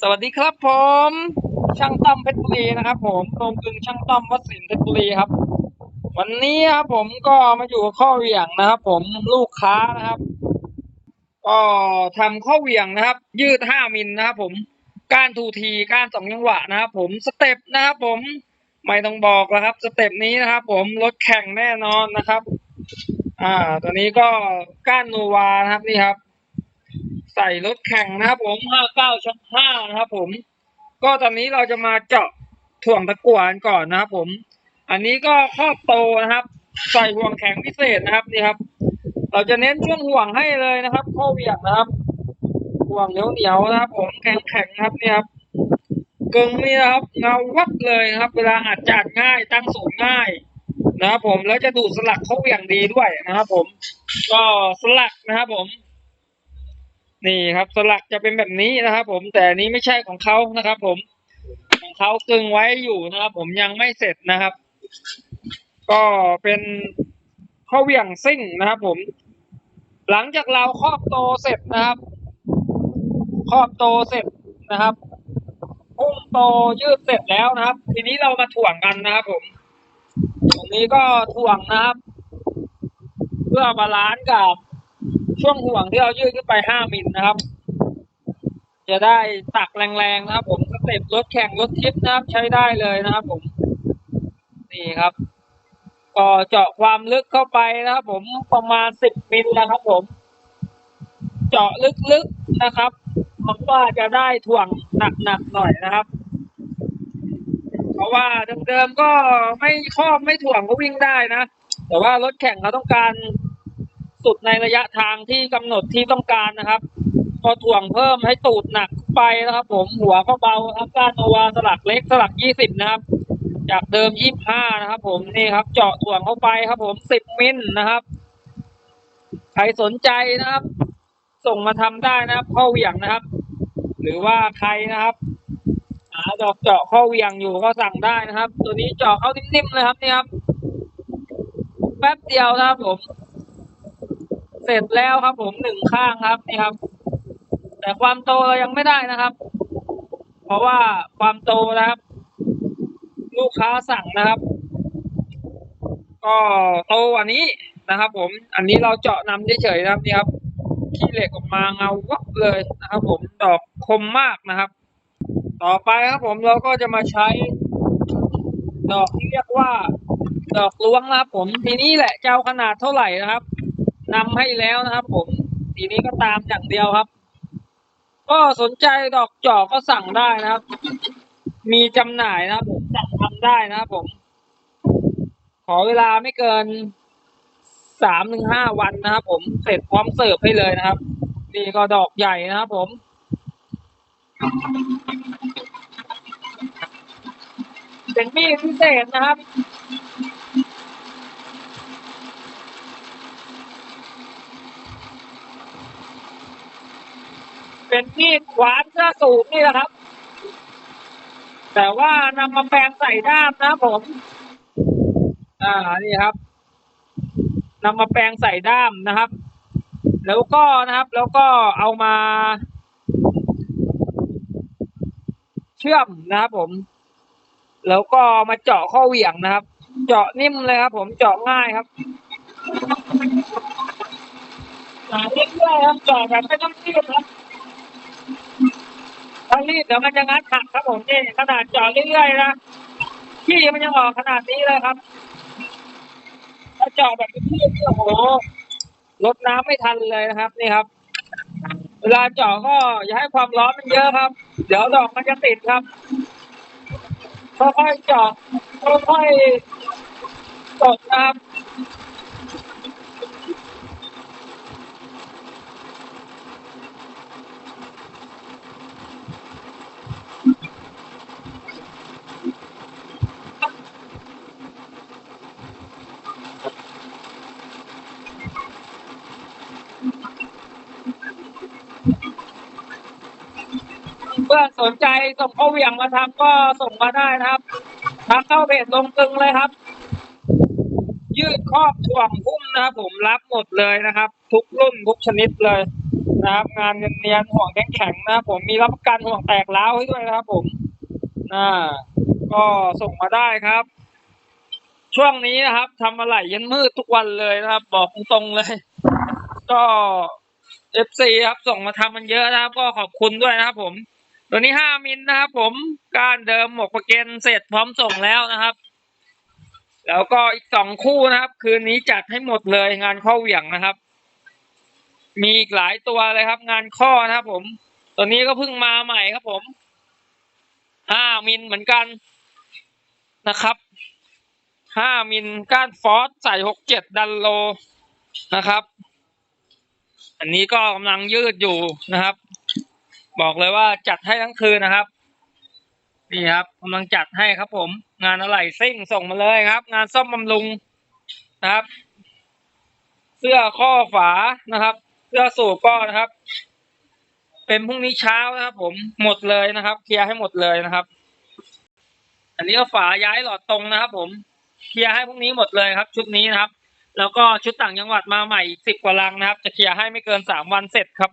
สวัสดีครับผม ช่างต้อมเพชรบุรีนะครับผมโรงกลึงช่างต้อมวัดสินเพชรบุรีครับ วันนี้ครับผมก็มาอยู่ข้อเหวี่ยงนะครับ ผมลูกค้านะครับก็ทำข้อเหวี่ยงนะครับ ยืดห้ามิลนะครับผมก้านทูทีก้านสองจังหวะนะครับผมสเต็ปนะครับผมไม่ต้องบอกแล้วครับ สเต็ปนี้นะครับ ผมรถแข่งแน่นอนนะครับ อ่าตัวนี้ก็ก้านโนวานะครับนี่ครับ ใส่รถแข่งนะครับผมห้าเก้าชักห้านะครับผม ก็ตอนนี้เราจะมาเจาะถ่วงตะกั่วกันก่อนนะครับผม อันนี้ก็ครอบโตนะครับ ใส่ห่วงแข็งพิเศษนะครับนี่ครับ เราจะเน้นช่วงห่วงให้เลยนะครับข้อเหวี่ยงนะครับ ห่วงเหนียวเหนียวๆนะครับ ผมแข็งแข็งครับนี่ครับกึ่งนี่นะครับเงาวับเลยนะครับ เวลาอัดจัดง่ายตั้งสูงง่ายนะครับผมแล้วจะดูดสลักข้อเหวี่ยงดีด้วยนะครับ ผม ก็สลักนะครับผม นี่ครับสลักจะเป็นแบบนี้นะครับ ผมแต่นี้ไม่ใช่ของเขานะครับ ผมของเขากึงไว้อยู่นะครับ ผมยังไม่เสร็จนะครับ ก็เป็นข้อเหวี่ยงซิ่งนะครับ ผม หลังจากเราครอบโตเสร็จนะครับ ครอบโตเสร็จนะครับพุ่งโตยืดเสร็จแล้วนะครับ ทีนี้เรามาถ่วงกันนะครับ ผม ตรงนี้ก็ถ่วงนะครับ เพื่อบาลานซ์กับ ช่วงห่วงที่เรายืดขึ้นไปห้ามิลนะครับ จะได้ตักแรงๆนะครับ ผมสเต็ปรถแข่งรถทิปนะครับ ใช้ได้เลยนะครับ ผม นี่ครับ ก็เจาะความลึกเข้าไปนะครับ ผมประมาณสิบมิลนะครับ ผม เจาะลึกๆนะครับหวังว่าจะได้ถ่วงหนักๆหน่อยนะครับเพราะว่าเดิมๆก็ไม่ครอบไม่ถ่วงก็วิ่งได้นะ แต่ว่ารถแข่งเขาต้องการ สุดในระยะทางที่กำหนดที่ต้องการนะครับ พอถ่วงเพิ่มให้ตูดหนักไปนะครับ ผมหัวก็เบาครับก้านโนวาสลักเล็กสลักยี่สิบนะครับ จากเดิมยี่ห้านะครับ ผมนี่ครับ เจาะถ่วงเข้าไปครับ ผมสิบมิลนะครับ ใครสนใจนะครับ ส่งมาทำได้นะครับข้อเหวี่ยงนะครับ หรือว่าใครนะครับหาดอกเจาะข้อเหวี่ยงอยู่ก็สั่งได้นะครับ ตัวนี้เจาะเข้านิ่มๆเลยครับนี่ครับแป๊บเดียวนะครับผม เสร็จแล้วครับ ผมหนึ่งข้างครับนี่ครับ แต่ความโตเรายังไม่ได้นะครับ เพราะว่าความโตนะครับ ลูกค้าสั่งนะครับ ก็โตกว่านี้นะครับ ผม อันนี้เราเจาะนำเฉยๆนะครับนี่ครับขี้เหล็กออกมาเงาวับเลยนะครับ ผมดอกคมมากนะครับ ต่อไปครับผมเราก็จะมาใช้ ดอกที่เรียกว่า ดอกล้วงนะครับผมทีนี้แหละจะเอาขนาดเท่าไหร่นะครับ นำให้แล้วนะครับ ผมทีนี้ก็ตามอย่างเดียวครับ ก็สนใจดอกจอกก็สั่งได้นะครับ มีจำหน่ายนะครับผมสั่งทำได้นะครับผม ขอเวลาไม่เกินสามถึงห้าวันนะครับ ผมเสร็จพร้อมเสิร์ฟให้เลยนะครับ นี่ก็ดอกใหญ่นะครับผมเป็นมีดพิเศษนะครับ เป็นมีดขวานเสื้อสูทนี่แหละครับ แต่ว่านำมาแปลงใส่ด้ามนะผม อ่านี่ครับนำมาแปลงใส่ด้ามนะครับ แล้วก็นะครับ แล้วก็เอามา เชื่อมนะครับผม แล้วก็มาเจาะข้อเหวี่ยงนะครับ เจาะนิ่มเลยครับ ผมเจาะง่ายครับอ่าเรื่อยๆครับเจาะแบบไม่ต้องรีบครับ ถ้ารีบเดี๋ยวมันจะงัดหักครับผมนี่ขนาดจาะเรื่อยๆนะขี้มันยังออกขนาดนี้เลยครับถ้าจาะแบบพี่นี่โอ้โหลดน้ำไม่ทันเลยนะครับ นี่ครับ เวลาจาะก็อย่าให้ความร้อนมันเยอะครับ เดี๋ยวดอกมันจะติดครับค่อยๆจาะค่อยๆกดนะครับ เพื่อนสนใจส่งข้อเหวี่ยงมาทำก็ส่งมาได้นะครับทางเข้าเพจลงตึงเลยครับ ยืดครอบถ่วงพุ่มนะครับ ผมรับหมดเลยนะครับ ทุกรุ่นทุกชนิดเลยนะครับ งานเนียนๆห่วงแข็งๆนะครับ ผมมีรับประกันห่วงแตกร้าวให้ด้วยนะครับ ผมอ่าก็ส่งมาได้ครับ ช่วงนี้นะครับทำอะไรยันมืดทุกวันเลยนะครับ บอกตรงๆเลย ก็เอฟซีครับส่งมาทำมันเยอะนะครับ ก็ขอบคุณด้วยนะครับผม ตัวนี้ห้ามิลนะครับผมก้านเดิมหมวกประเกนเสร็จพร้อมส่งแล้วนะครับ แล้วก็อีกสองคู่นะครับ คืนนี้จัดให้หมดเลยงานข้อเหวี่ยงนะครับ มีอีกหลายตัวเลยครับ งานข้อนะครับ ผม ตัวนี้ก็เพิ่งมาใหม่ครับผมห้ามิลเหมือนกันนะครับห้ามิลก้านฟอสใส่หกเจ็ดดันโลนะครับ อันนี้ก็กำลังยืดอยู่นะครับ บอกเลยว่าจัดให้ทั้งคืนนะครับ นี่ครับกำลังจัดให้ครับผม งานอะไหล่ซิ่งส่งมาเลยครับ งานซ่อมบำรุงนะครับ เสื้อข้อฝานะครับ เสื้อสูบก็นะครับ เป็นพรุ่งนี้เช้านะครับ ผมหมดเลยนะครับ เคลียร์ให้หมดเลยนะครับ อันนี้ก็ฝาย้ายหลอดตรงนะครับ ผมเคลียร์ให้พรุ่งนี้หมดเลยครับ ชุดนี้นะครับ แล้วก็ชุดต่างจังหวัดมาใหม่อีกสิบกว่าลังนะครับ จะเคลียร์ให้ไม่เกินสามวันเสร็จครับ